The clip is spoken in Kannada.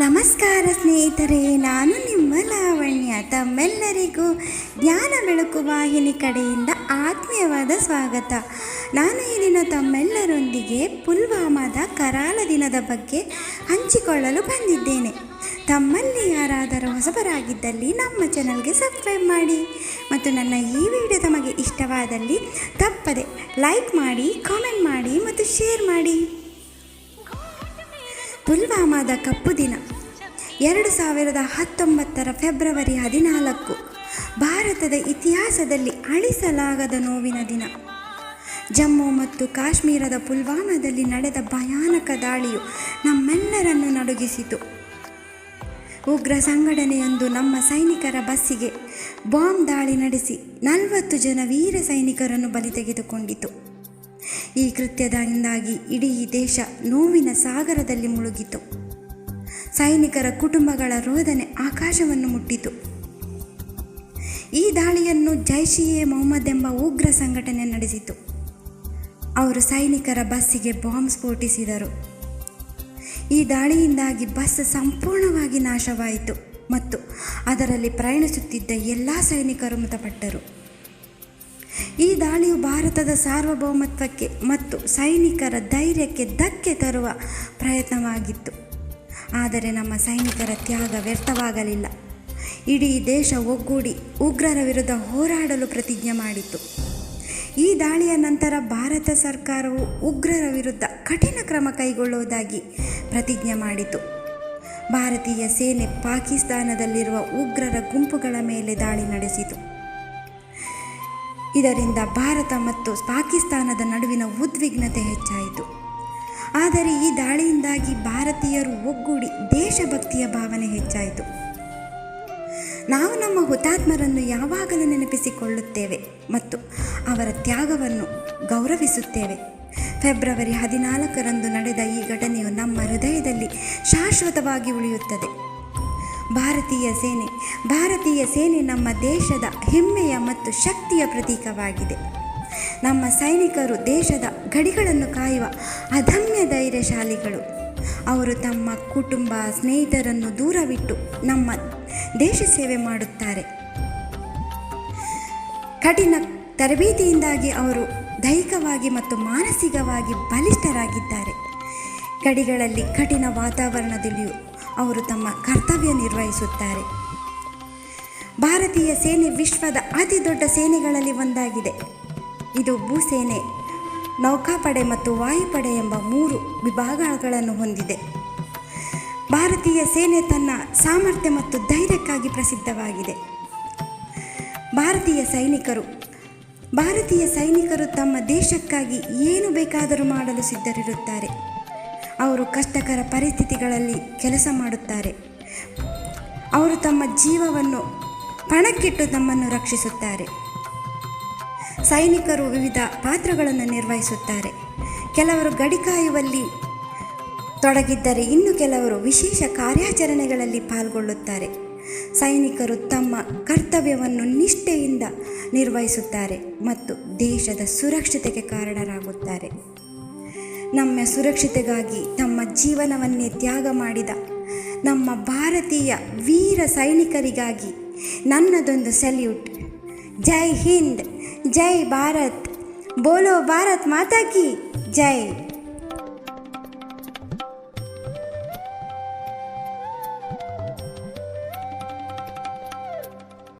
ನಮಸ್ಕಾರ ಸ್ನೇಹಿತರೆ, ನಾನು ನಿಮ್ಮ ಲಾವಣ್ಯ. ತಮ್ಮೆಲ್ಲರಿಗೂ ಜ್ಞಾನ ಬೆಳಕು ವಾಹಿನಿ ಕಡೆಯಿಂದ ಆತ್ಮೀಯವಾದ ಸ್ವಾಗತ. ನಾನು ಇಲ್ಲಿನ ತಮ್ಮೆಲ್ಲರೊಂದಿಗೆ ಪುಲ್ವಾಮಾದ ಕರಾಳ ದಿನದ ಬಗ್ಗೆ ಹಂಚಿಕೊಳ್ಳಲು ಬಂದಿದ್ದೇನೆ. ತಮ್ಮಲ್ಲಿ ಯಾರಾದರೂ ಹೊಸಬರಾಗಿದ್ದಲ್ಲಿ ನಮ್ಮ ಚಾನಲ್ಗೆ ಸಬ್ಸ್ಕ್ರೈಬ್ ಮಾಡಿ. ಮತ್ತು ನನ್ನ ಈ ವಿಡಿಯೋ ತಮಗೆ ಇಷ್ಟವಾದಲ್ಲಿ ತಪ್ಪದೆ ಲೈಕ್ ಮಾಡಿ, ಕಾಮೆಂಟ್ ಮಾಡಿ ಮತ್ತು ಶೇರ್ ಮಾಡಿ. ಪುಲ್ವಾಮಾದ ಕಪ್ಪು ದಿನ. ಎರಡು ಸಾವಿರದ ಹತ್ತೊಂಬತ್ತರ ಫೆಬ್ರವರಿ ಹದಿನಾಲ್ಕು, ಭಾರತದ ಇತಿಹಾಸದಲ್ಲಿ ಅಳಿಸಲಾಗದ ನೋವಿನ ದಿನ. ಜಮ್ಮು ಮತ್ತು ಕಾಶ್ಮೀರದ ಪುಲ್ವಾಮಾದಲ್ಲಿ ನಡೆದ ಭಯಾನಕ ದಾಳಿಯು ನಮ್ಮೆಲ್ಲರನ್ನು ನಡುಗಿಸಿತು. ಉಗ್ರ ಸಂಘಟನೆಯೊಂದು ನಮ್ಮ ಸೈನಿಕರ ಬಸ್ಸಿಗೆ ಬಾಂಬ್ ದಾಳಿ ನಡೆಸಿ ನಲವತ್ತು ಜನ ವೀರ ಸೈನಿಕರನ್ನು ಬಲಿ ತೆಗೆದುಕೊಂಡಿತು. ಈ ಕೃತ್ಯದಿಂದಾಗಿ ಇಡೀ ದೇಶ ನೋವಿನ ಸಾಗರದಲ್ಲಿ ಮುಳುಗಿತು. ಸೈನಿಕರ ಕುಟುಂಬಗಳ ರೋದನೆ ಆಕಾಶವನ್ನು ಮುಟ್ಟಿತು. ಈ ದಾಳಿಯನ್ನು ಜೈಷ್ ಎ ಮೊಹಮ್ಮದ್ ಎಂಬ ಉಗ್ರ ಸಂಘಟನೆ ನಡೆಸಿತು. ಅವರು ಸೈನಿಕರ ಬಸ್ಸಿಗೆ ಬಾಂಬ್ ಸ್ಫೋಟಿಸಿದರು. ಈ ದಾಳಿಯಿಂದಾಗಿ ಬಸ್ ಸಂಪೂರ್ಣವಾಗಿ ನಾಶವಾಯಿತು ಮತ್ತು ಅದರಲ್ಲಿ ಪ್ರಯಾಣಿಸುತ್ತಿದ್ದ ಎಲ್ಲ ಸೈನಿಕರು ಮೃತಪಟ್ಟರು. ಈ ದಾಳಿಯು ಭಾರತದ ಸಾರ್ವಭೌಮತ್ವಕ್ಕೆ ಮತ್ತು ಸೈನಿಕರ ಧೈರ್ಯಕ್ಕೆ ಧಕ್ಕೆ ತರುವ ಪ್ರಯತ್ನವಾಗಿತ್ತು. ಆದರೆ ನಮ್ಮ ಸೈನಿಕರ ತ್ಯಾಗ ವ್ಯರ್ಥವಾಗಲಿಲ್ಲ. ಇಡೀ ದೇಶ ಒಗ್ಗೂಡಿ ಉಗ್ರರ ವಿರುದ್ಧ ಹೋರಾಡಲು ಪ್ರತಿಜ್ಞೆ ಮಾಡಿತು. ಈ ದಾಳಿಯ ನಂತರ ಭಾರತ ಸರ್ಕಾರವು ಉಗ್ರರ ವಿರುದ್ಧ ಕಠಿಣ ಕ್ರಮ ಕೈಗೊಳ್ಳುವುದಾಗಿ ಪ್ರತಿಜ್ಞೆ ಮಾಡಿತು. ಭಾರತೀಯ ಸೇನೆ ಪಾಕಿಸ್ತಾನದಲ್ಲಿರುವ ಉಗ್ರರ ಗುಂಪುಗಳ ಮೇಲೆ ದಾಳಿ ನಡೆಸಿತು. ಇದರಿಂದ ಭಾರತ ಮತ್ತು ಪಾಕಿಸ್ತಾನದ ನಡುವಿನ ಉದ್ವಿಗ್ನತೆ ಹೆಚ್ಚಾಯಿತು. ಆದರೆ ಈ ದಾಳಿಯಿಂದಾಗಿ ಭಾರತೀಯರು ಒಗ್ಗೂಡಿ ದೇಶಭಕ್ತಿಯ ಭಾವನೆ ಹೆಚ್ಚಾಯಿತು. ನಾವು ನಮ್ಮ ಹುತಾತ್ಮರನ್ನು ಯಾವಾಗಲೂ ನೆನಪಿಸಿಕೊಳ್ಳುತ್ತೇವೆ ಮತ್ತು ಅವರ ತ್ಯಾಗವನ್ನು ಗೌರವಿಸುತ್ತೇವೆ. ಫೆಬ್ರವರಿ ಹದಿನಾಲ್ಕರಂದು ನಡೆದ ಈ ಘಟನೆಯು ನಮ್ಮ ಹೃದಯದಲ್ಲಿ ಶಾಶ್ವತವಾಗಿ ಉಳಿಯುತ್ತದೆ. ಭಾರತೀಯ ಸೇನೆ. ಭಾರತೀಯ ಸೇನೆ ನಮ್ಮ ದೇಶದ ಹೆಮ್ಮೆಯ ಮತ್ತು ಶಕ್ತಿಯ ಪ್ರತೀಕವಾಗಿದೆ. ನಮ್ಮ ಸೈನಿಕರು ದೇಶದ ಗಡಿಗಳನ್ನು ಕಾಯುವ ಅದಮ್ಯ ಧೈರ್ಯಶಾಲಿಗಳು. ಅವರು ತಮ್ಮ ಕುಟುಂಬ ಸ್ನೇಹಿತರನ್ನು ದೂರವಿಟ್ಟು ನಮ್ಮ ದೇಶ ಸೇವೆ ಮಾಡುತ್ತಾರೆ. ಕಠಿಣ ತರಬೇತಿಯಿಂದಾಗಿ ಅವರು ದೈಹಿಕವಾಗಿ ಮತ್ತು ಮಾನಸಿಕವಾಗಿ ಬಲಿಷ್ಠರಾಗಿದ್ದಾರೆ. ಗಡಿಗಳಲ್ಲಿ ಕಠಿಣ ವಾತಾವರಣದಲ್ಲಿಯೂ ಅವರು ತಮ್ಮ ಕರ್ತವ್ಯ ನಿರ್ವಹಿಸುತ್ತಾರೆ. ಭಾರತೀಯ ಸೇನೆ ವಿಶ್ವದ ಅತಿ ದೊಡ್ಡ ಸೇನೆಗಳಲ್ಲಿ ಒಂದಾಗಿದೆ. ಇದು ಭೂಸೇನೆ ನೌಕಾಪಡೆ ಮತ್ತು ವಾಯುಪಡೆ ಎಂಬ ಮೂರು ವಿಭಾಗಗಳನ್ನು ಹೊಂದಿದೆ. ಭಾರತೀಯ ಸೇನೆ ತನ್ನ ಸಾಮರ್ಥ್ಯ ಮತ್ತು ಧೈರ್ಯಕ್ಕಾಗಿ ಪ್ರಸಿದ್ಧವಾಗಿದೆ. ಭಾರತೀಯ ಸೈನಿಕರು ಭಾರತೀಯ ಸೈನಿಕರು ತಮ್ಮ ದೇಶಕ್ಕಾಗಿ ಏನು ಬೇಕಾದರೂ ಮಾಡಲು ಸಿದ್ಧರಿರುತ್ತಾರೆ. ಅವರು ಕಷ್ಟಕರ ಪರಿಸ್ಥಿತಿಗಳಲ್ಲಿ ಕೆಲಸ ಮಾಡುತ್ತಾರೆ. ಅವರು ತಮ್ಮ ಜೀವವನ್ನು ಪಣಕ್ಕಿಟ್ಟು ತಮ್ಮನ್ನು ರಕ್ಷಿಸುತ್ತಾರೆ. ಸೈನಿಕರು ವಿವಿಧ ಪಾತ್ರಗಳನ್ನು ನಿರ್ವಹಿಸುತ್ತಾರೆ. ಕೆಲವರು ಗಡಿ ಕಾಯುವಲ್ಲಿ ತೊಡಗಿದ್ದರೆ ಇನ್ನು ಕೆಲವರು ವಿಶೇಷ ಕಾರ್ಯಾಚರಣೆಗಳಲ್ಲಿ ಪಾಲ್ಗೊಳ್ಳುತ್ತಾರೆ. ಸೈನಿಕರು ತಮ್ಮ ಕರ್ತವ್ಯವನ್ನು ನಿಷ್ಠೆಯಿಂದ ನಿರ್ವಹಿಸುತ್ತಾರೆ ಮತ್ತು ದೇಶದ ಸುರಕ್ಷತೆಗೆ ಕಾರಣರಾಗುತ್ತಾರೆ. ನಮ್ಮ ಸುರಕ್ಷತೆಗಾಗಿ ತಮ್ಮ ಜೀವನವನ್ನೇ ತ್ಯಾಗ ಮಾಡಿದ ನಮ್ಮ ಭಾರತೀಯ ವೀರ ಸೈನಿಕರಿಗಾಗಿ ನನ್ನದೊಂದು ಸಲ್ಯೂಟ್. ಜೈ ಹಿಂದ್, ಜೈ ಭಾರತ್, ಬೋಲೋ ಭಾರತ್ ಮಾತಾ ಕಿ, ಜೈ.